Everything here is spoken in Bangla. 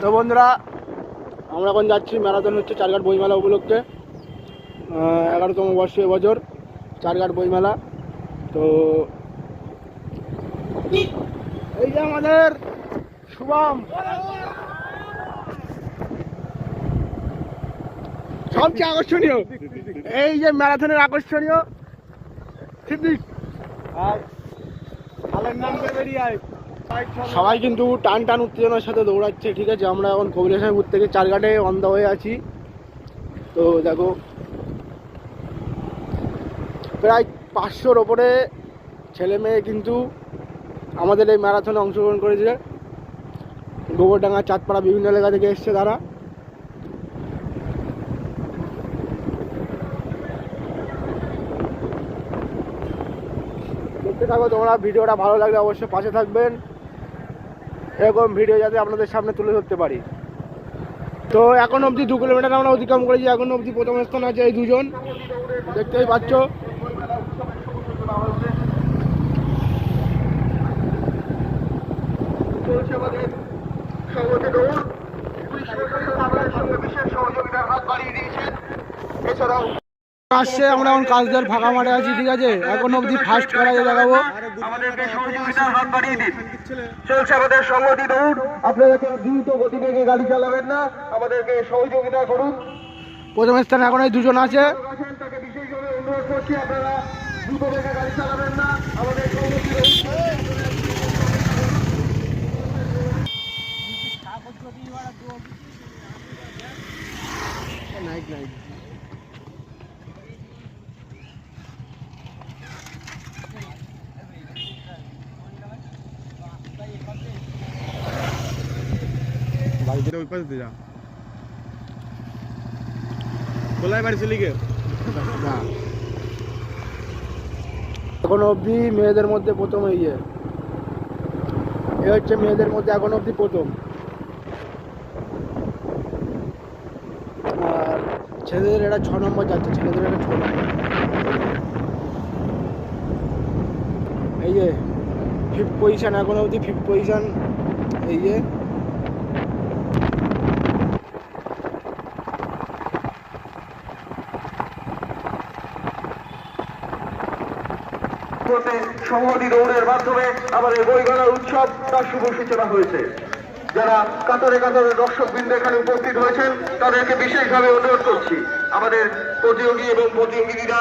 তো বন্ধুরা, আমরা এখন যাচ্ছি ম্যারাথন হচ্ছে চারঘাট বইমেলা উপলক্ষে এগারোতম বর্ষ এবছর, চারঘাট বইমেলা। তো এই যে আমাদের শুভম। সবচেয়ে আকর্ষণীয়। এই যে ম্যারাথনের আকর্ষণীয় সিদ্দিক। সবাই কিন্তু টান টান উত্তেজনার সাথে দৌড়াচ্ছে ঠিক আছে? আমরা এখন কবিলেশাইপুর থেকে চারঘাটে অন্ধ হয়ে আছি। তো দেখো প্রায় পাঁচশোর ওপরে ছেলে মেয়ে কিন্তু আমাদের এই ম্যারাথনে অংশগ্রহণ করেছে। গোবরডাঙ্গা চাঁদপাড়া বিভিন্ন এলাকা থেকে এসছে তারা। দেখতে থাকো, তোমরা ভিডিওটা ভালো লাগলে অবশ্যই পাশে থাকবেন। এরকম ভিডিও যাতে আপনাদের সামনে তুলে ধরতে পারি। তো এখন অবধি দু কিলোমিটার আমরা অতিক্রম করেছি, এখন অবধি প্রথম স্থান আছে এই দুজন। দেখতেই পাচ্ছ। এছাড়াও আসছে আমরা এখন কাজদের ফাঁকা মাঠে আছি ঠিক আছে? এখন অবধি ফার্স্ট করা দেখাবো। আমাদেরকে সহযোগিতার হাত বাড়িয়ে দিন। চলছে আমাদের সংগঠন দৌড়। আপনারা দ্রুত গতিবেগে গাড়ি চালাবেন না। আমাদেরকে সহযোগিতা করুন। প্রথম স্থানে এখন এই দুজন আছে। আছেন তাকে বিশেষভাবে অনুরোধ করছি আপনারা দ্রুত বেগে গাড়ি চালাবেন না। আমাদের সংগঠন দৌড়। এখন অবধি মেয়েদের মধ্যে প্রথম এই যে। এ হচ্ছে মেয়েদের মধ্যে এখন অবধি প্রথম। আর ছেলেদের এটা ছ নম্বর যাচ্ছে, ছেলেদের এটা ছ নম্বর। এই যে ফিফথ পজিশন এখন অবধি ফিফথ পজিশন এই যে। করতে সংহতি দৌড়ের মাধ্যমে আমাদের বইগলার উৎসব তার শুভ সূচনা হয়েছে। যারা কাতারে কাতারে দর্শক বৃন্দ এখানে উপস্থিত হয়েছেন, তাদেরকে বিশেষভাবে অনুরোধ করছি। আমাদের প্রতিযোগী এবং প্রতিযোগীরা